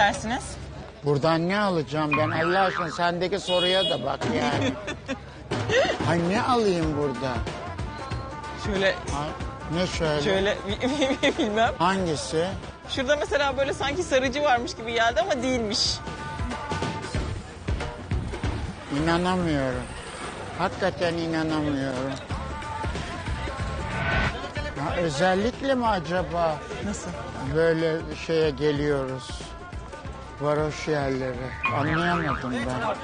istersiniz? Buradan ne alacağım ben Allah aşkına sendeki soruya da bak yani. Ay ne alayım burada? Şöyle, Ay, ne şöyle? şöyle bilmem. Hangisi? Şurada mesela böyle sanki sarıcı varmış gibi geldi ama değilmiş. İnanamıyorum. Hakikaten inanamıyorum. Ha, özellikle mi acaba Nasıl? böyle şeye geliyoruz? Varoş yerlere. Anlayamadım ben.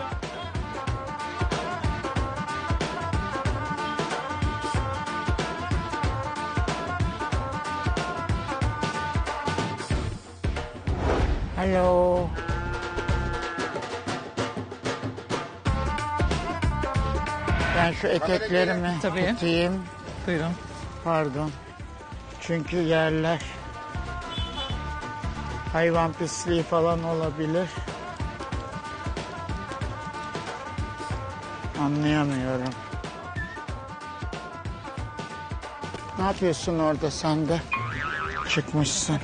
Hello. Ben şu eteklerimi Tabii. tutayım. Buyurun. Pardon. Çünkü yerler hayvan pisliği falan olabilir. Anlayamıyorum. Ne yapıyorsun orada sen de? Çıkmışsın.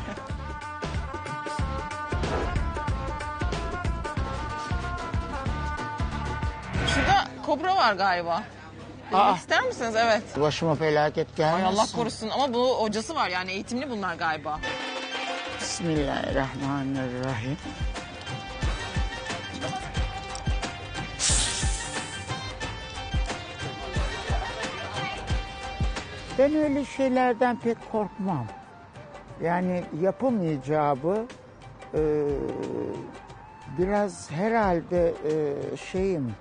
Şurada kobra var galiba. Aa. ister misiniz? Evet. Başıma felaket gelmesin. Ay Allah korusun ama bu hocası var yani eğitimli bunlar galiba. Bismillahirrahmanirrahim. Ben öyle şeylerden pek korkmam. Yani yapım icabı e, biraz herhalde e, şeyim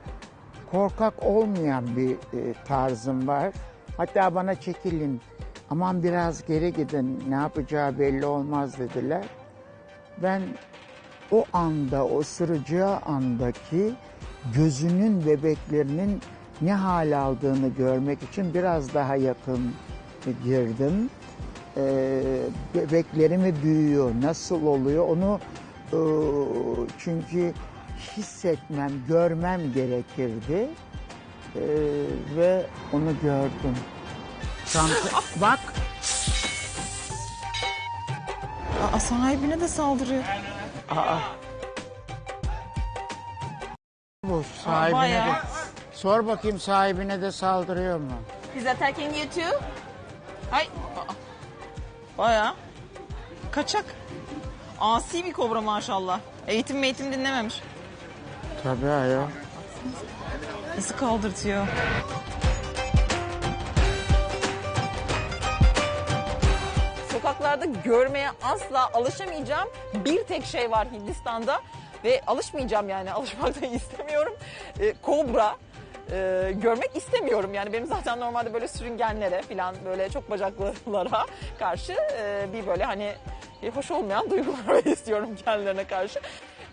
korkak olmayan bir e, tarzım var. Hatta bana çekilin aman biraz geri gidin ne yapacağı belli olmaz dediler. Ben o anda, o sürücüye andaki gözünün bebeklerinin ne hal aldığını görmek için biraz daha yakın girdim. Ee, bebeklerimi büyüyor, nasıl oluyor onu e, çünkü hissetmem, görmem gerekirdi. Ee, ve onu gördüm. Çanta, bak Aa, sahibine de saldırıyor. bu sahibine de. bayağı. Sor bakayım sahibine de saldırıyor mu? He's attacking you too? Ay. Aa. Baya. Kaçak. Asi bir kobra maşallah. Eğitim eğitim dinlememiş. Tabii ayol. Nasıl kaldırtıyor? Görmeye asla alışamayacağım bir tek şey var Hindistan'da ve alışmayacağım yani alışmak da istemiyorum. Ee, kobra e, görmek istemiyorum yani benim zaten normalde böyle sürüngenlere falan böyle çok bacaklılara karşı e, bir böyle hani e, hoş olmayan duygular istiyorum kendilerine karşı.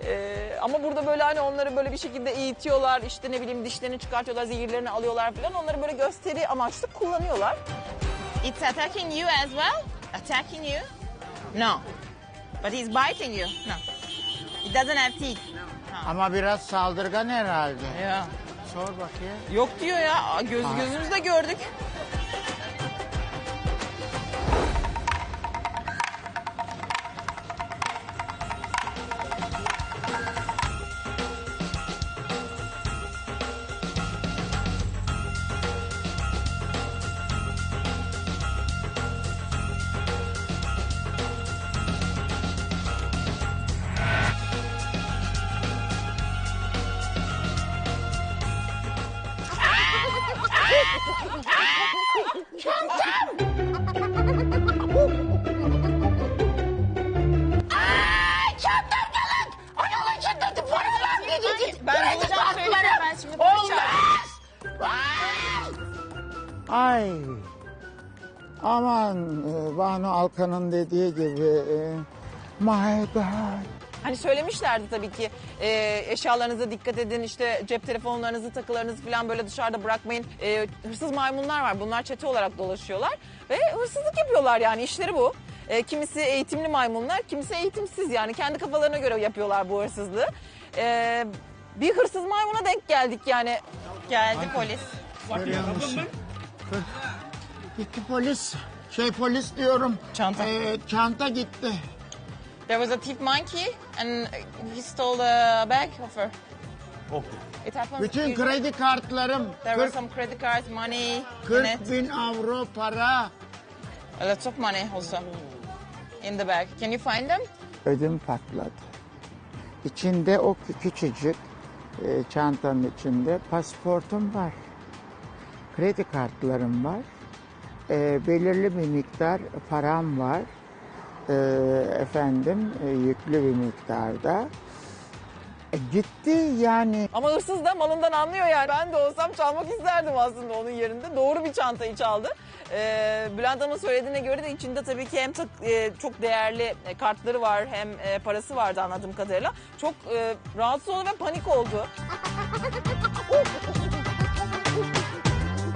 Ee, ama burada böyle hani onları böyle bir şekilde eğitiyorlar işte ne bileyim dişlerini çıkartıyorlar zehirlerini alıyorlar falan onları böyle gösteri amaçlı kullanıyorlar. It's attacking you as well? Attacking you? No. But he's biting you? No. It doesn't have teeth. Ama biraz saldırgan herhalde. Ya. Sor bakayım. Yok diyor ya göz gözümüzde gördük. Ay. Aman e, Banu Alkan'ın dediği gibi. e, My God. Hani söylemişlerdi tabii ki e, eşyalarınıza dikkat edin işte cep telefonlarınızı takılarınızı falan böyle dışarıda bırakmayın. E, hırsız maymunlar var bunlar çete olarak dolaşıyorlar ve hırsızlık yapıyorlar yani işleri bu. E, kimisi eğitimli maymunlar kimisi eğitimsiz yani kendi kafalarına göre yapıyorlar bu hırsızlığı. E, bir hırsız maymuna denk geldik yani. Geldi polis. Musun? Gitti polis. Şey polis diyorum. Çanta. E, çanta gitti. There was a thief monkey and he stole a bag of her. Okay. It happened. Bütün kredi kartlarım There were 40, some credit cards, money in 40 it. bin avro para. A lot of money also in the bag. Can you find them? Ödüm patladı. İçinde o kü- küçücük e, çantanın içinde pasportum var. Kredi kartlarım var. E, belirli bir miktar param var. E, efendim e, yüklü bir miktarda. E, gitti yani. Ama hırsız da malından anlıyor yani. Ben de olsam çalmak isterdim aslında onun yerinde. Doğru bir çantayı çaldı. Ee, Bülent Hanım'ın söylediğine göre de içinde tabii ki hem tak- e, çok değerli e, kartları var hem e, parası vardı anladığım kadarıyla. Çok e, rahatsız oldu ve panik oldu.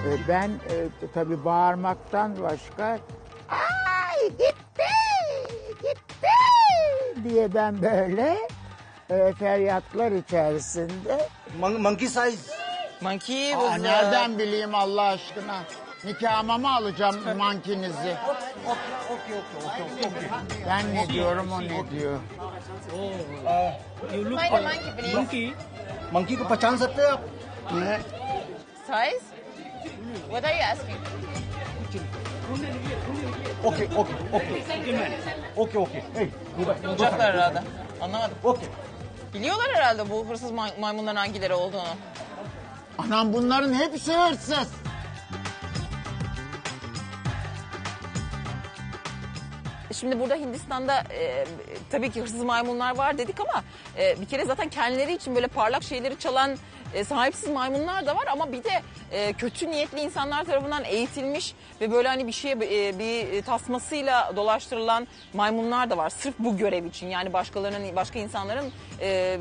E, ben e, tabii bağırmaktan başka ay gitti gitti diye ben böyle e, feryatlar içerisinde. Mon- monkey size. Monkey Aa, was, uh, nereden bileyim Allah aşkına? Nikahıma mı alacağım mankinizi? Okay, okay, okay, okay, okay. Ben ne diyorum o ne diyor? You look Find the monkey, please. monkey. Monkey को पहचान सकते हैं आप Ne? Size? What are you asking? Okay, okay, okay. Okay, okay. Hey, go back. Bulacaklar herhalde. Anlamadım. Okay. Biliyorlar herhalde bu hırsız may- maymunların hangileri olduğunu. Anam bunların hepsi hırsız. Şimdi burada Hindistan'da e, tabii ki hırsız maymunlar var dedik ama e, bir kere zaten kendileri için böyle parlak şeyleri çalan e, sahipsiz maymunlar da var ama bir de e, kötü niyetli insanlar tarafından eğitilmiş ve böyle hani bir şeye e, bir tasmasıyla dolaştırılan maymunlar da var. Sırf bu görev için yani başkalarının başka insanların e,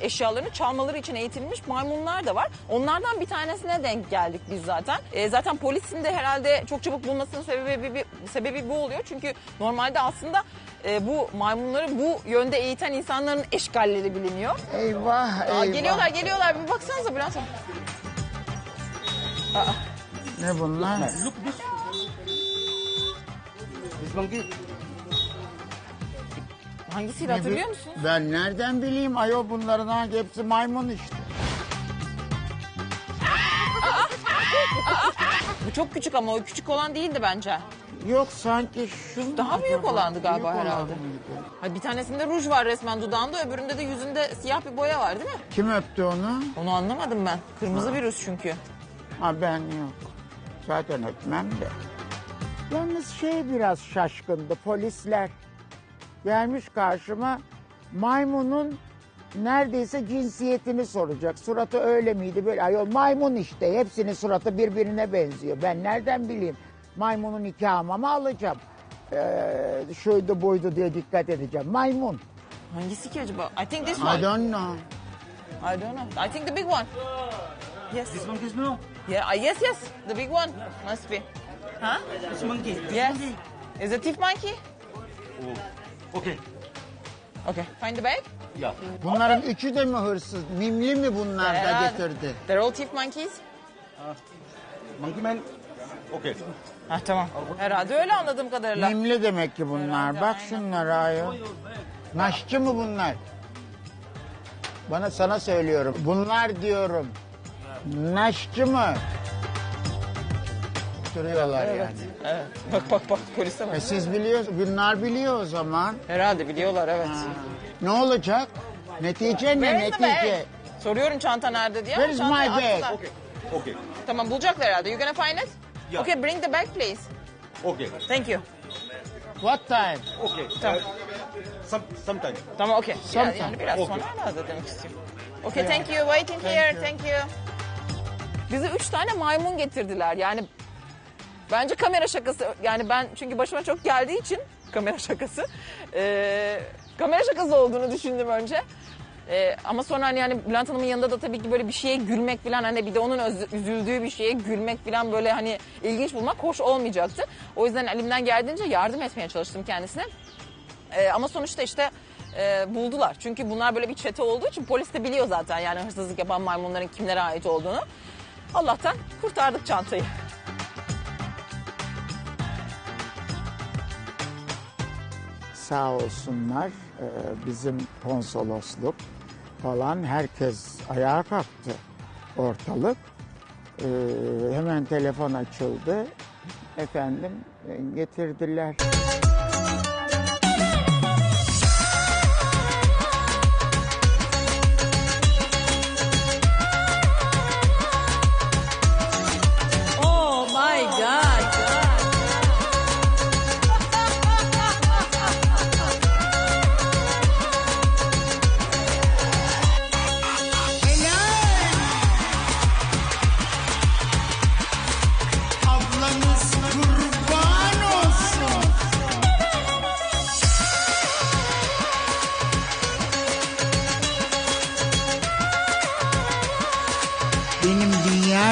eşyalarını çalmaları için eğitilmiş maymunlar da var. Onlardan bir tanesine denk geldik biz zaten. E, zaten polisin de herhalde çok çabuk bulmasının sebebi bir- sebebi bu oluyor. Çünkü normalde aslında e, bu maymunları bu yönde eğiten insanların eşgalleri biliniyor. Eyvah Aa, eyvah. geliyorlar geliyorlar bir baksanıza Bülent Hanım. Ne bunlar? Look this. This monkey. Hangisiydi Ne hatırlıyor musun? Ben nereden bileyim ayol bunların hangi hepsi maymun işte. Bu çok küçük ama o küçük olan değildi bence. Yok sanki şu Daha büyük olandı galiba herhalde. Ha, bir tanesinde ruj var resmen dudağında öbüründe de yüzünde siyah bir boya var değil mi? Kim öptü onu? Onu anlamadım ben. Kırmızı bir ruj çünkü. Ha ben yok. Zaten öpmem de. Yalnız şey biraz şaşkındı polisler. Gelmiş karşıma maymunun neredeyse cinsiyetini soracak. Suratı öyle miydi böyle? Ayol maymun işte. Hepsinin suratı birbirine benziyor. Ben nereden bileyim? Maymunun nikahıma mı alacağım? Ee, şuydu buydu diye dikkat edeceğim. Maymun. Hangisi ki acaba? I think this I one. don't know. I don't know. I think the big one. Yes. This monkey is no. Yeah. uh, yes, yes. The big one must be. Huh? This monkey. Yes. monkey. Is it thief monkey? Oh. Okay. Okay. Find the bag. Yeah. Bunların üçü de mi hırsız? Mimli mi bunlar da Herhalde. getirdi? They're all thief monkeys. Monkey man. Okay. Ha tamam. Herhalde öyle anladığım kadarıyla. Mimli demek ki bunlar. Bak şunlara ayol. Naşçı mı bunlar? Bana sana söylüyorum. Bunlar diyorum. Naşçı mı? Duruyorlar yani. Evet. Bak bak bak polise bak. E siz biliyorsunuz. Bunlar biliyor o zaman. Herhalde biliyorlar evet. Ne olacak? Netice ne? Where is the Netice. bag? Soruyorum çanta nerede diye. ama Where is çantayı my bag? attılar. Okay. Okay. Tamam bulacaklar herhalde. You gonna find it? Yeah. Okay bring the bag please. Okay. Thank you. What time? Okay. Tamam. Some sometime. Tamam. Yani, Sometime. yani biraz Okay. sonra herhalde demek istiyorum. Okay thank you. Waiting here. you. Thank you. Bize üç tane maymun getirdiler. Yani bence kamera şakası. Yani ben çünkü başıma çok geldiği için kamera şakası. eee, kamera şakası olduğunu düşündüm önce. Eee, ama sonra hani yani Bülent Hanım'ın yanında da tabii ki böyle bir şeye gülmek falan hani bir de onun öz- üzüldüğü bir şeye gülmek falan böyle hani ilginç bulmak hoş olmayacaktı. O yüzden elimden geldiğince yardım etmeye çalıştım kendisine. Ee, ama sonuçta işte e, buldular. Çünkü bunlar böyle bir çete olduğu için polis de biliyor zaten yani hırsızlık yapan maymunların kimlere ait olduğunu. Allah'tan kurtardık çantayı. sağ olsunlar e, bizim konsolosluk falan herkes ayağa kalktı ortalık. E, hemen telefon açıldı. Efendim e, getirdiler.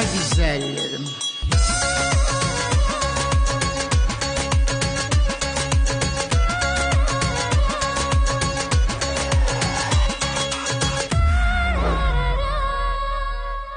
Gisele.